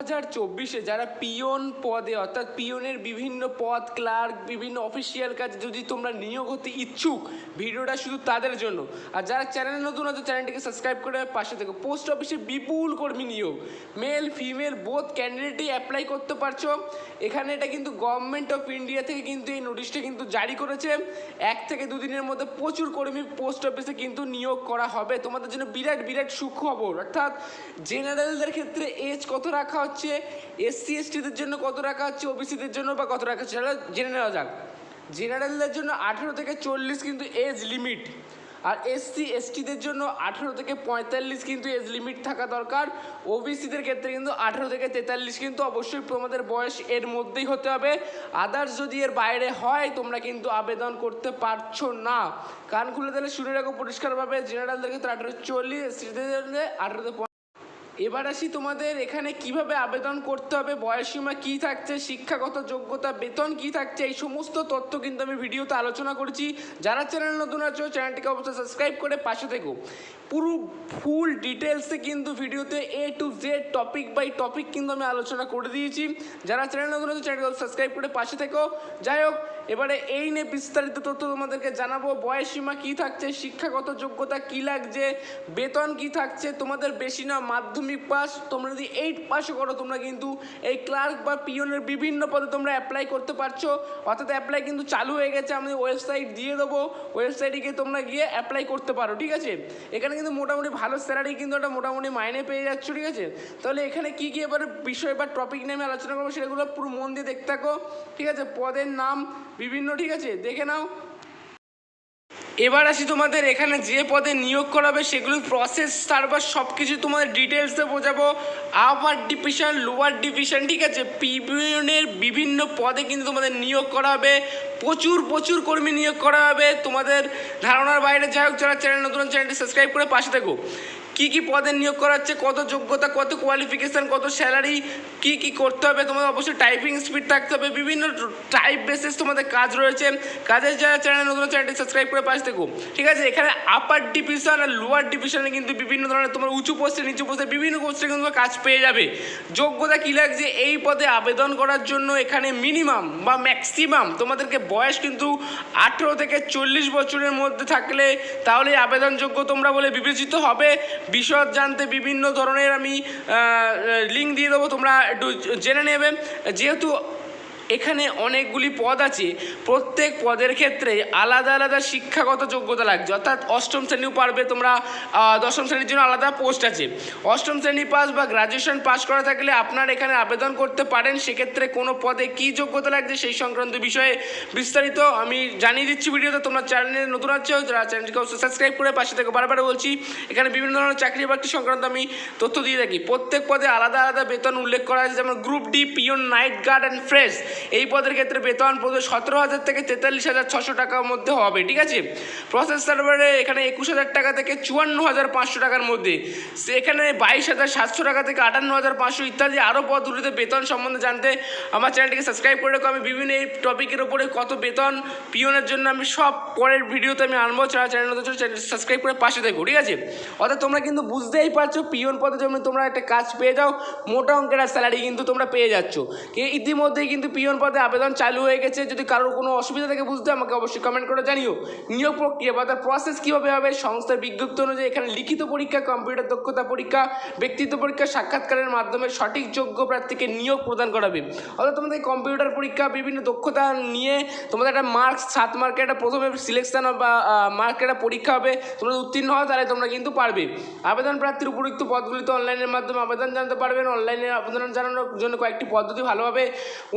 হাজার চব্বিশে যারা পিয়ন পদে, অর্থাৎ পিয়নের বিভিন্ন পদ, ক্লার্ক, বিভিন্ন অফিসিয়াল কাজে যদি তোমরা নিয়োগ হতে ইচ্ছুক, ভিডিওটা শুধু তাদের জন্য। আর যারা চ্যানেল নতুন আছে চ্যানেলটিকে সাবস্ক্রাইব করে পাশে থেকে পোস্ট অফিসে বিপুল কর্মী নিয়োগ। মেল, ফিমেল, বোথ ক্যান্ডিডেটই অ্যাপ্লাই করতে পারছ। এখানে এটা কিন্তু গভর্নমেন্ট অফ ইন্ডিয়া থেকে কিন্তু এই নোটিশটা কিন্তু জারি করেছে। এক থেকে দুদিনের মধ্যে প্রচুর কর্মী পোস্ট অফিসে কিন্তু নিয়োগ করা হবে। তোমাদের জন্য বিরাট বিরাট সুখবর। অর্থাৎ জেনারেলদের ক্ষেত্রে এজ কত রাখা হচ্ছে এসসি এসটিদের জন্য কত রাখা হচ্ছে ওবিসিদের জন্য বা কত রাখা হচ্ছে সেটা জেনে নেওয়া যাক। জেনারেলদের জন্য আঠেরো থেকে চল্লিশ কিন্তু এজ লিমিট আর এসসি এসটিদের জন্য আঠেরো থেকে পঁয়তাল্লিশ কিন্তু এজ লিমিট থাকা দরকার। ওবিসিদের ক্ষেত্রে কিন্তু আঠেরো থেকে তেতাল্লিশ কিন্তু অবশ্যই তোমাদের বয়স এর মধ্যেই হতে হবে। আদার্স যদি এর বাইরে হয়, তোমরা কিন্তু আবেদন করতে পারছ না। কান খুলে দিলে শুনে রাখো পরিষ্কারভাবে। জেনারেলদের ক্ষেত্রে আঠেরো চল্লিশ এসটিদের আঠেরো এবার আসি তোমাদের এখানে কীভাবে আবেদন করতে হবে বয়সীমা কি থাকছে, শিক্ষাগত যোগ্যতা, বেতন কি থাকছে, এই সমস্ত তথ্য কিন্তু আমি ভিডিওতে আলোচনা করেছি। যারা চ্যানেল নতুন আছো, চ্যানেলটিকে অবশ্যই সাবস্ক্রাইব করে পাশে থেকো। পুরো ফুল ডিটেলসে কিন্তু ভিডিওতে A to Z topic by topic কিন্তু আমি আলোচনা করে দিয়েছি। যারা চ্যানেল নতুন আছে চ্যানেলকে সাবস্ক্রাইব করে পাশে থেকো। যাই হোক এবারে এই নিয়ে বিস্তারিত তথ্য তোমাদেরকে জানাব। বয়সীমা কি থাকছে? শিক্ষাগত যোগ্যতা কি লাগছে? বেতন কি থাকছে? তোমাদের বেশি না মাধ্যমিক পাস? তোমরা যদি এইট পাসও করো, তোমরা কিন্তু এই ক্লার্ক বা পিওনের বিভিন্ন পদে তোমরা অ্যাপ্লাই করতে পারছ। অর্থাৎ অ্যাপ্লাই কিন্তু চালু হয়ে গেছে, আমি ওয়েবসাইট দিয়ে দেবো। ওয়েবসাইটে গিয়ে তোমরা গিয়ে অ্যাপ্লাই করতে পারো, ঠিক আছে? এখানে কিন্তু মোটামুটি ভালো স্যালারি কিন্তু একটা মোটামুটি মাইনে পেয়ে যাচ্ছ, ঠিক আছে? তাহলে এখানে কি কি এবার বিষয় বা টপিক নিয়ে আমি আলোচনা করব সেগুলো পুরো মন দিয়ে দেখতে থাকো, ঠিক আছে? পদের নাম বিভিন্ন ঠিক আছে দেখে নাও। এবার আসি তোমাদের, এখানে যে পদে নিয়োগ করাবে সেগুলোর প্রসেস তারপর সব কিছু তোমাদের ডিটেলসে বোঝাবো। আপার ডিভিশন লোয়ার ডিভিশন ঠিক আছে? পিবিএনের বিভিন্ন পদে কিন্তু তোমাদের নিয়োগ করা হবে। প্রচুর প্রচুর কর্মী নিয়োগ করা হবে। তোমাদের ধারণার বাইরে যাই হোক, যারা চ্যানেল নতুন চ্যানেলটি সাবস্ক্রাইব করে পাশে থাকো। কী কী পদে নিয়োগ করা হচ্ছে, কত যোগ্যতা, কত কোয়ালিফিকেশান কত স্যালারি কি কি করতে হবে, তোমাদের অবশ্যই টাইপিং স্পিড থাকতে হবে। বিভিন্ন টাইপ বেসিস তোমাদের কাজ রয়েছে। কাজের যারা চ্যানেল নতুন চ্যানেলটি সাবস্ক্রাইব করে পাশে থেকো ঠিক আছে, এখানে আপার ডিভিশন আর লোয়ার ডিভিশনে কিন্তু বিভিন্ন ধরনের তোমার উঁচু পোস্টে নিচু পোস্টে বিভিন্ন পোস্টে কিন্তু কাজ পেয়ে যাবে। যোগ্যতা কী লাগছে? এই পদে আবেদন করার জন্য এখানে মিনিমাম বা ম্যাক্সিমাম তোমাদেরকে বয়স কিন্তু আঠেরো থেকে চল্লিশ বছরের মধ্যে থাকলে তাহলে আবেদনযোগ্য তোমরা বলে বিবেচিত হবে। বিশদ জানতে বিভিন্ন ধরনের আমি লিঙ্ক দিয়ে দেবো, তোমরা জেনে নেবে। যেহেতু এখানে অনেকগুলি পদ আছে। প্রত্যেক পদের ক্ষেত্রে আলাদা আলাদা শিক্ষাগত যোগ্যতা লাগছে। অর্থাৎ অষ্টম শ্রেণীও পারবে তোমরা দশম শ্রেণির জন্য আলাদা পোস্ট আছে। অষ্টম শ্রেণি পাস বা গ্রাজুয়েশন পাস করা থাকলে আপনার এখানে আবেদন করতে পারেন। সেক্ষেত্রে কোনো পদে কী যোগ্যতা লাগছে সেই সংক্রান্ত বিষয়ে বিস্তারিত আমি জানিয়ে দিচ্ছি ভিডিওতে। তোমরা চ্যানেলে নতুন আছো, যারা চ্যানেলটিকে অবশ্যই সাবস্ক্রাইব করে পাশে থেকে বারবার বলছি, এখানে বিভিন্ন ধরনের চাকরি বাকরি সংক্রান্ত আমি তথ্য দিয়ে থাকি। প্রত্যেক পদে আলাদা আলাদা বেতন উল্লেখ করা আছে, যেমন group D peon night guard and fresh এই পদের ক্ষেত্রে বেতন প্রতি সতেরো হাজার থেকে তেতাল্লিশ হাজার ছশো টাকার মধ্যে হবে, ঠিক আছে? প্রসেস সার্ভারে এখানে একুশ হাজার টাকা থেকে চুয়ান্ন হাজার পাঁচশো টাকার মধ্যে। সেখানে বাইশ হাজার সাতশো টাকা থেকে আটান্ন হাজার পাঁচশো ইত্যাদি আরও পদগুলিতে বেতন সম্বন্ধে জানতে আমার চ্যানেলটিকে সাবস্ক্রাইব করে রাখো। আমি বিভিন্ন এই টপিকের ওপরে কত বেতন পিওনের জন্য আমি সব পরের ভিডিওতে আমি আনব। যারা চ্যানেল চ্যানেল সাবস্ক্রাইব করে পাশে দেখো, ঠিক আছে? অর্থাৎ তোমরা কিন্তু বুঝতেই পারছ পিওন পদে যেমন তোমরা একটা কাজ পেয়ে যাও। মোটা অঙ্কের স্যালারি কিন্তু তোমরা পেয়ে যাচ্ছ। ইতিমধ্যেই কিন্তু পিওন পদে আবেদন চালু হয়ে গেছে। যদি কারোর কোনো অসুবিধা থেকে, বুঝতে আমাকে অবশ্যই কমেন্ট করে জানিও। নিয়োগ প্রক্রিয়া বা তার প্রসেস কীভাবে হবে, সংস্থার বিজ্ঞপ্তি অনুযায়ী এখানে লিখিত পরীক্ষা কম্পিউটার দক্ষতা পরীক্ষা, ব্যক্তিত্ব পরীক্ষা, সাক্ষাৎকারের মাধ্যমে সঠিক যোগ্য প্রার্থীকে নিয়োগ প্রদান করাবে। অর্থাৎ তোমাদের কম্পিউটার পরীক্ষা, বিভিন্ন দক্ষতা নিয়ে তোমাদের একটা মার্কস সাত মার্কের একটা প্রথমে সিলেকশন বা মার্কের একটা পরীক্ষা হবে, তোমরা উত্তীর্ণ হও, তাহলে তোমরা কিন্তু পারবে। আবেদন প্রার্থীর উপযুক্ত পদগুলিতে অনলাইনের মাধ্যমে আবেদন জানতে পারবেন। অনলাইনে আবেদন জানানোর জন্য কয়েকটি পদ্ধতি ভালোভাবে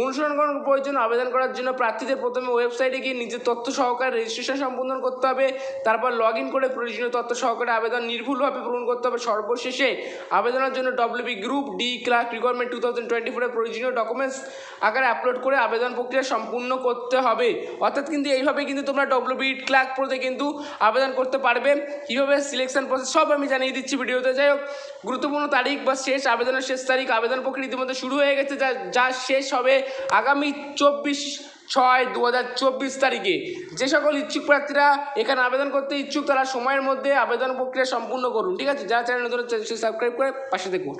অনুসরণ করার প্রয়োজন, আবেদন করার জন্য প্রার্থীদের প্রথমে ওয়েবসাইটে গিয়ে নিজের তথ্য সহকারে রেজিস্ট্রেশন সম্পাদন করতে হবে, তারপর লগ ইন করে প্রয়োজনীয় তথ্য সহকারে আবেদন নির্ভুলভাবে পূরণ করতে হবে। সর্বশেষে আবেদনের জন্য WB group D clerk requirement two thousand twenty ফোরের প্রয়োজনীয় ডকুমেন্টস আকারে আপলোড করে আবেদন প্রক্রিয়া সম্পূর্ণ করতে হবে। অর্থাৎ কিন্তু এইভাবে কিন্তু তোমরা ডব্লিউবি ক্লার্ক পড়তে কিন্তু আবেদন করতে পারবে। কীভাবে সিলেকশন প্রসেস সব আমি জানিয়ে দিচ্ছি ভিডিওতে। যাই হোক, গুরুত্বপূর্ণ তারিখ বা শেষ, আবেদনের শেষ তারিখ, আবেদন প্রক্রিয়া ইতিমধ্যে শুরু হয়ে গেছে, যা যা শেষ হবে আগামী চব্বিশ ছয় দু তারিখে যে সকল ইচ্ছুক প্রার্থীরা এখানে আবেদন করতে ইচ্ছুক তারা সময়ের মধ্যে আবেদন প্রক্রিয়া সম্পূর্ণ করুন। ঠিক আছে? যারা চ্যানেল নতুন সাবস্ক্রাইব করে পাশে দেখুন।